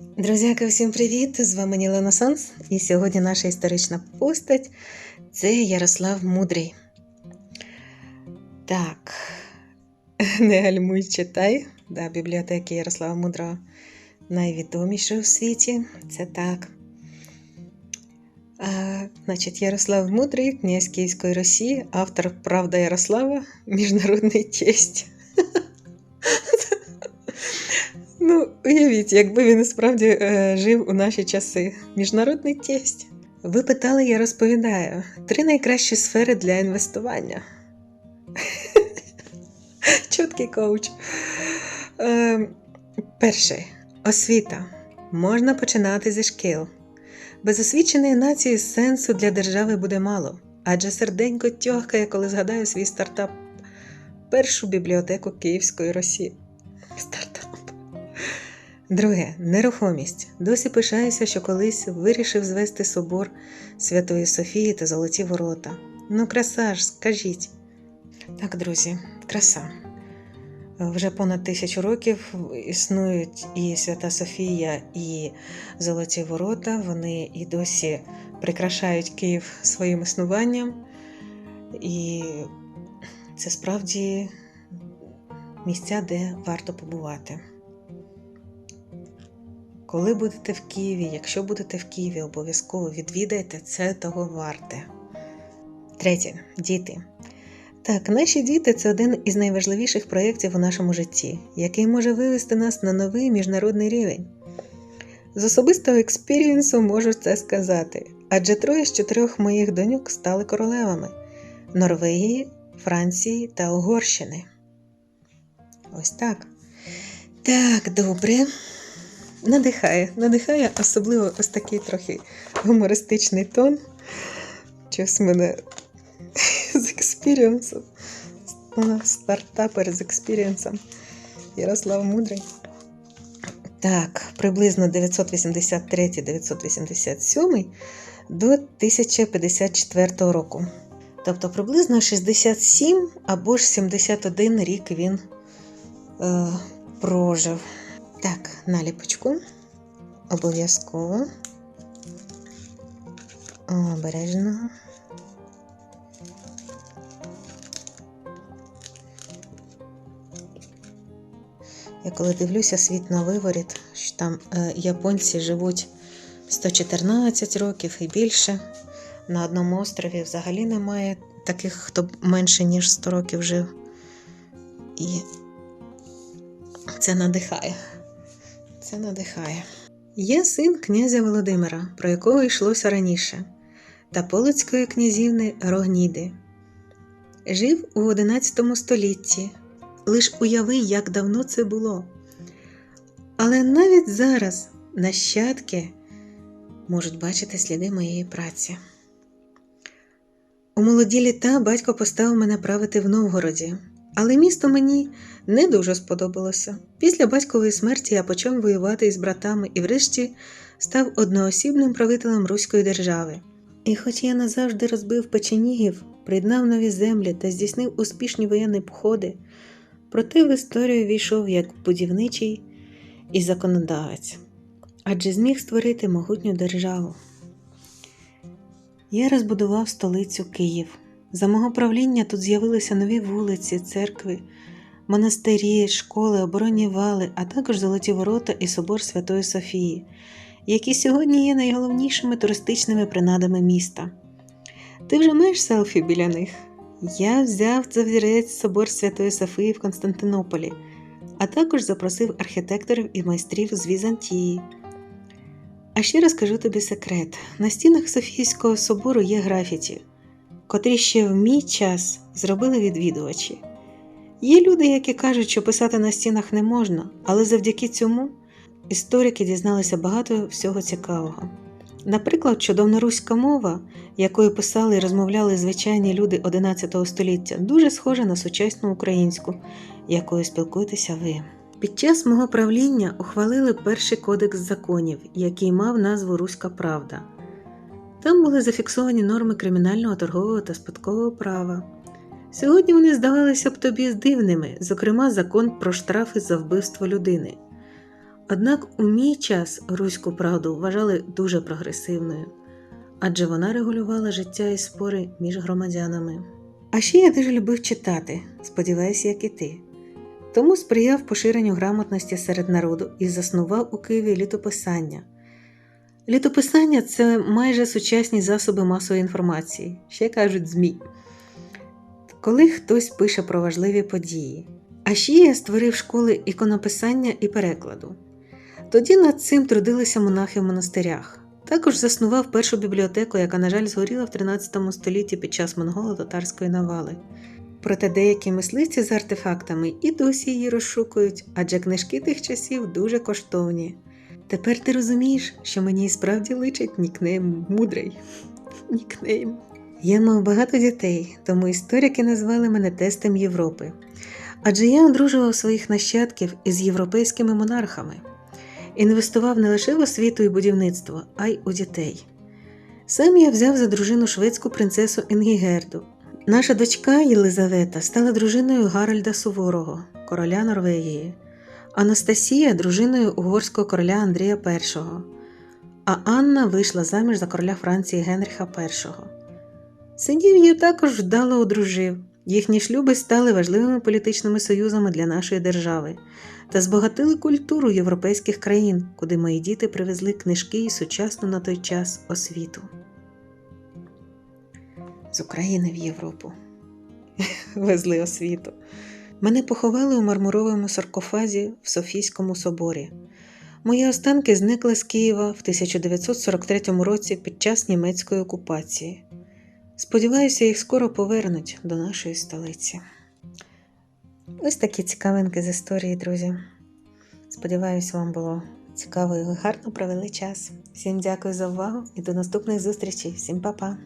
Друзяки, всім привіт! З вами Нілена Санс, і сьогодні наша історична постать це Ярослав Мудрий. Так, не гальмуй читай. Да, бібліотеки Ярослава Мудрого найвідоміша у світі. Це так. А, значить, Ярослав Мудрий, князь Київської Росії, автор Правда Ярослава, міжнародний тесть. Уявіть, якби він насправді е, жив у наші часи. Міжнародний тесть. Ви питали, я розповідаю. Три найкращі сфери для інвестування. Чіткий коуч. Е, перше. Освіта. Можна починати зі шкіл. Без освіченої нації сенсу для держави буде мало, адже серденько тьохкає, коли згадаю свій стартап. Першу бібліотеку Київської Росії. Стартап. Друге нерухомість. Досі пишаюся, що колись вирішив звести собор Святої Софії та Золоті Ворота. Ну, краса ж, скажіть. Так, друзі, краса. Вже понад тисячу років існують і Свята Софія, і Золоті Ворота. Вони і досі прикрашають Київ своїм існуванням. І це справді місця, де варто побувати. Коли будете в Києві, якщо будете в Києві, обов'язково відвідайте це того варте. Третє діти. Так, наші діти це один із найважливіших проєктів у нашому житті, який може вивести нас на новий міжнародний рівень. З особистого експірієнсу можу це сказати, адже троє з чотирьох моїх доньок стали королевами Норвегії, Франції та Угорщини. Ось так. Так, добре. Надихає, надихає, особливо ось такий трохи гумористичний тон. Щось мене з експірієнсом. Стартапер з експірієнсом. Ярослав Мудрий. Так, приблизно 983-987 до 1054 року. Тобто приблизно 67 або ж 71 рік він е, прожив. Так, наліпочку. Обов'язково. Обережно. Я коли дивлюся світ на виворіт, що там е, японці живуть 114 років і більше. На одному острові взагалі немає таких, хто менше, ніж 100 років жив. І це надихає. Це надихає. Є син князя Володимира, про якого йшлося раніше, та Полоцької князівни Рогніди. Жив у XI столітті. Лиш уяви, як давно це було. Але навіть зараз нащадки можуть бачити сліди моєї праці. У молоді літа батько поставив мене правити в Новгороді, але місто мені не дуже сподобалося. Після батькової смерті я почав воювати із братами і, врешті, став одноосібним правителем Руської держави. І хоч я назавжди розбив печенігів, приєднав нові землі та здійснив успішні воєнні походи, проте в історію війшов як будівничий і законодавець, адже зміг створити могутню державу. Я розбудував столицю Київ. За мого правління тут з'явилися нові вулиці, церкви, монастирі, школи, оборонні вали, а також золоті ворота і собор Святої Софії, які сьогодні є найголовнішими туристичними принадами міста. Ти вже маєш селфі біля них? Я взяв за взірець собор Святої Софії в Константинополі, а також запросив архітекторів і майстрів з Візантії. А ще розкажу тобі секрет: на стінах Софійського собору є графіті, котрі ще в мій час зробили відвідувачі. Є люди, які кажуть, що писати на стінах не можна, але завдяки цьому історики дізналися багато всього цікавого. Наприклад, чудовноруська мова, якою писали і розмовляли звичайні люди XI століття, дуже схожа на сучасну українську, якою спілкуєтеся ви. Під час мого правління ухвалили перший кодекс законів, який мав назву Руська Правда. Там були зафіксовані норми кримінального, торгового та спадкового права. Сьогодні вони здавалися б тобі дивними, зокрема, закон про штрафи за вбивство людини. Однак у мій час руську правду вважали дуже прогресивною, адже вона регулювала життя і спори між громадянами. А ще я дуже любив читати, сподіваюся, як і ти. Тому сприяв поширенню грамотності серед народу і заснував у Києві літописання. Літописання це майже сучасні засоби масової інформації, ще кажуть ЗМІ. Коли хтось пише про важливі події. А ще я створив школи іконописання і перекладу. Тоді над цим трудилися монахи в монастирях. Також заснував першу бібліотеку, яка, на жаль, згоріла в 13 столітті під час монголо-татарської навали. Проте деякі мисливці з артефактами і досі її розшукують, адже книжки тих часів дуже коштовні. Тепер ти розумієш, що мені і справді личить нікнейм мудрий. Нікнейм. Я мав багато дітей, тому історики назвали мене тестом Європи. Адже я одружував своїх нащадків із європейськими монархами, інвестував не лише в освіту і будівництво, а й у дітей. Сам я взяв за дружину шведську принцесу Інгігерду. Наша дочка Єлизавета стала дружиною Гаральда Суворого, короля Норвегії, Анастасія дружиною угорського короля Андрія І, а Анна вийшла заміж за короля Франції Генріха І. Синів я також вдало одружив. Їхні шлюби стали важливими політичними союзами для нашої держави та збагатили культуру європейських країн, куди мої діти привезли книжки і сучасну на той час освіту. З України в Європу везли освіту. Мене поховали у мармуровому саркофазі в Софійському соборі. Мої останки зникли з Києва в 1943 році під час німецької окупації. Сподіваюся, їх скоро повернуть до нашої столиці. Ось такі цікавинки з історії, друзі. Сподіваюся, вам було цікаво і гарно провели час. Всім дякую за увагу і до наступних зустрічей. Всім па-па!